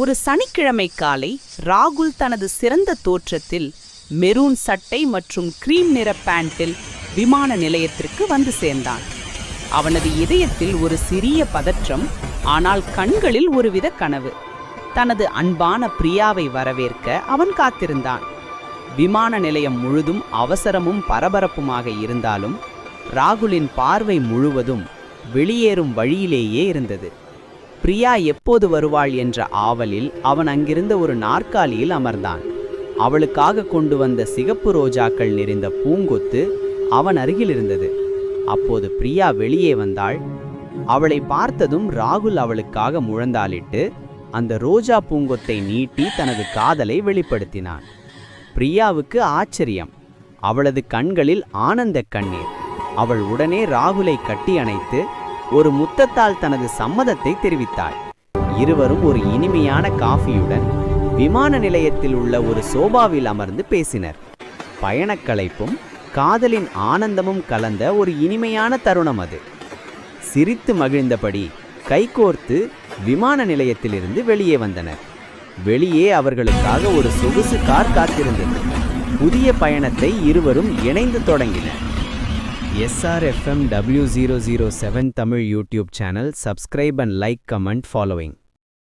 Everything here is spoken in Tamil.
ஒரு சனிக்கிழமை காலை ராகுல் தனது சிறந்த தோற்றத்தில் மெரூன் சட்டை மற்றும் கிரீம் நிற பேண்டில் விமான நிலையத்திற்கு வந்து சேர்ந்தான். அவனது இதயத்தில் ஒரு சிறிய பதற்றம் ஆனால் கண்களில் ஒருவித கனவு. தனது அன்பான பிரியாவை வரவேற்க அவன் காத்திருந்தான். விமான நிலையம் முழுதும் அவசரமும் பரபரப்புமாக இருந்தாலும் ராகுலின் பார்வை முழுவதும் வெளியேறும் வழியிலேயே இருந்தது. பிரியா எப்போது வருவாள் என்ற ஆவலில் அவன் அங்கிருந்த ஒரு நாற்காலியில் அமர்ந்தான். அவளுக்காக கொண்டு வந்த சிகப்பு ரோஜாக்கள் நிறைந்த பூங்கொத்து அவன் அருகில் இருந்தது. அப்போது பிரியா வெளியே வந்தாள். அவளை பார்த்ததும் ராகுல் அவளுக்காக முழந்தாளிட்டு அந்த ரோஜா பூங்கொத்தை நீட்டி தனது காதலை வெளிப்படுத்தினான். பிரியாவுக்கு ஆச்சரியம். அவளது கண்களில் ஆனந்த கண்ணீர். அவள் உடனே ராகுலை கட்டி அணைத்து ஒரு முத்தத்தால் தனது சம்மதத்தை தெரிவித்தாள். இருவரும் ஒரு இனிமையான காஃபியுடன் விமான நிலையத்தில் உள்ள ஒரு சோபாவில் அமர்ந்து பேசினர். பயணக்கலைப்பும் காதலின் ஆனந்தமும் கலந்த ஒரு இனிமையான தருணம் அது. சிரித்து மகிழ்ந்தபடி கைகோர்த்து விமான நிலையத்திலிருந்து வெளியே வந்தனர். வெளியே அவர்களுக்காக ஒரு சொகுசு கார் காத்திருந்தது. புதிய பயணத்தை இருவரும் இணைந்து தொடங்கினர். SRFM W007 Tamil YouTube channel. Subscribe and like, comment following.